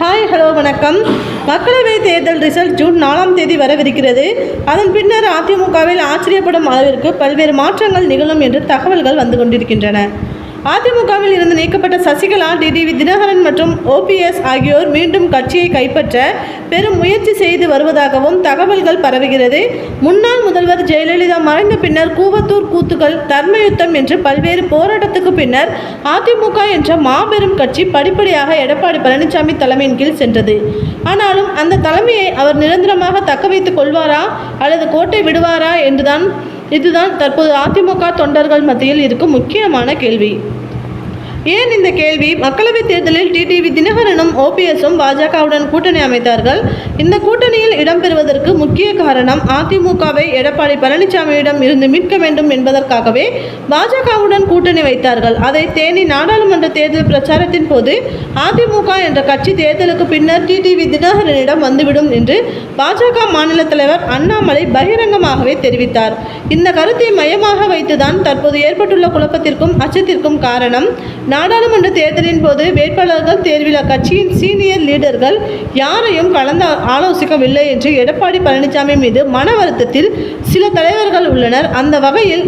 Hi hello வணக்கம். மக்களவை தேர்தல் ரிசல்ட் ஜூன் நாலாம் தேதி வரவிருக்கிறது. அதன் பின்னர் அதிமுகவில் ஆச்சரியப்படும் அளவிற்கு பல்வேறு மாற்றங்கள் நிகழும் என்று தகவல்கள் வந்து கொண்டிருக்கின்றன. அதிமுகவில் இருந்து நீக்கப்பட்ட சசிகலா டிடிவி தினகரன் மற்றும் ஓபிஎஸ் ஆகியோர் மீண்டும் கட்சியை கைப்பற்ற பெரும் முயற்சி செய்து வருவதாகவும் தகவல்கள் பரவுகிறது. முன்னாள் முதல்வர் ஜெயலலிதா மறைந்த பின்னர் கூவத்தூர் கூத்துகள் தர்மயுத்தம் என்று பல்வேறு போராட்டத்துக்கு பின்னர் அதிமுக என்ற மாபெரும் கட்சி படிப்படியாக எடப்பாடி பழனிசாமி தலைமையின் கீழ் சென்றது. ஆனாலும் அந்த தலைமையை அவர் நிரந்தரமாக தக்க வைத்துக் கொள்வாரா அல்லது கோட்டை விடுவாரா என்றுதான் இதுதான் தற்போது அதிமுக தொண்டர்கள் மத்தியில் இருக்கும் முக்கியமான கேள்வி. ஏன் இந்த கேள்வி? மக்களவைத் தேர்தலில் டிடிவி தினகரனும் ஓபிஎஸும் பாஜகவுடன் கூட்டணி அமைத்தார்கள். இந்த கூட்டணியில் இடம்பெறுவதற்கு முக்கிய காரணம் அதிமுகவை எடப்பாடி பழனிசாமியிடம் இருந்து மீட்க வேண்டும் என்பதற்காகவே பாஜகவுடன் கூட்டணி வைத்தார்கள். அதை தேனி நாடாளுமன்ற தேர்தல் பிரச்சாரத்தின் போது அதிமுக என்ற கட்சி தேர்தலுக்கு பின்னர் டிடிவி தினகரனிடம் வந்துவிடும் என்று பாஜக மாநில தலைவர் அண்ணாமலை பகிரங்கமாகவே தெரிவித்தார். இந்த கருத்தை மையமாக வைத்துதான் தற்போது ஏற்பட்டுள்ள குழப்பத்திற்கும் அச்சத்திற்கும் காரணம் நாடாளுமன்ற தேர்தலின் போது வேட்பாளர்கள் தேர்வில் அக்கட்சியின் சீனியர் லீடர்கள் யாரையும் கலந்து ஆலோசிக்கவில்லை என்று எடப்பாடி பழனிசாமி மீது மன வருத்தத்தில் சில தலைவர்கள் உள்ளனர். அந்த வகையில்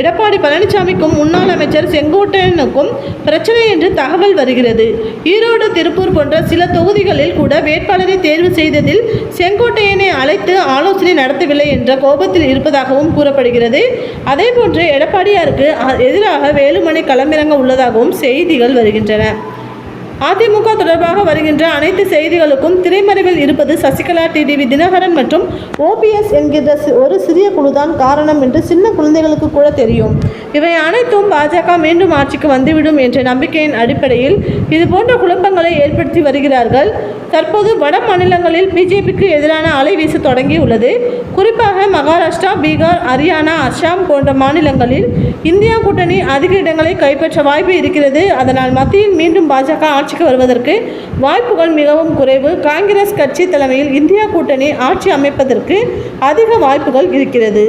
எடப்பாடி பழனிசாமிக்கும் முன்னாள் அமைச்சர் செங்கோட்டையனுக்கும் பிரச்சனை என்று தகவல் வருகிறது. ஈரோடு திருப்பூர் போன்ற சில தொகுதிகளில் கூட வேட்பாளரை தேர்வு செய்ததில் செங்கோட்டையனை அழைத்து ஆலோசனை நடத்தவில்லை என்ற கோபத்தில் இருப்பதாகவும் கூறப்படுகிறது. அதேபோன்று எடப்பாடியாருக்கு எதிராக வேலுமணி களமிறங்க உள்ளதாகவும் செய்திகள் வருகின்றன. அதிமுக தொடர்பாக வருகின்ற அனைத்து செய்திகளுக்கும் திரைமறைவில் இருப்பது சசிகலா டிடிவி தினகரன் மற்றும் ஓபிஎஸ் என்கின்ற ஒரு சிறிய குழுதான் காரணம் என்று சின்ன குழந்தைகளுக்கு கூட தெரியும். இவை அனைத்தும் பாஜக மீண்டும் ஆட்சிக்கு வந்துவிடும் என்ற நம்பிக்கையின் அடிப்படையில் இது போன்ற குழப்பங்களை ஏற்படுத்தி வருகிறார்கள். தற்போது வட மாநிலங்களில் பிஜேபிக்கு எதிரான அலை வீச தொடங்கியுள்ளது. குறிப்பாக மகாராஷ்டிரா பீகார் ஹரியானா அஸ்ஸாம் போன்ற மாநிலங்களில் இந்தியா கூட்டணி அதிக இடங்களை கைப்பற்ற வாய்ப்பு இருக்கிறது. அதனால் மத்தியில் மீண்டும் பாஜக ஆட்சிக்கு வருவதற்கு வாய்ப்புகள் மிகவும் குறைவு. காங்கிரஸ் கட்சி தலைமையில் இந்தியா கூட்டணி ஆட்சி அமைப்பதற்கு அதிக வாய்ப்புகள் இருக்கிறது.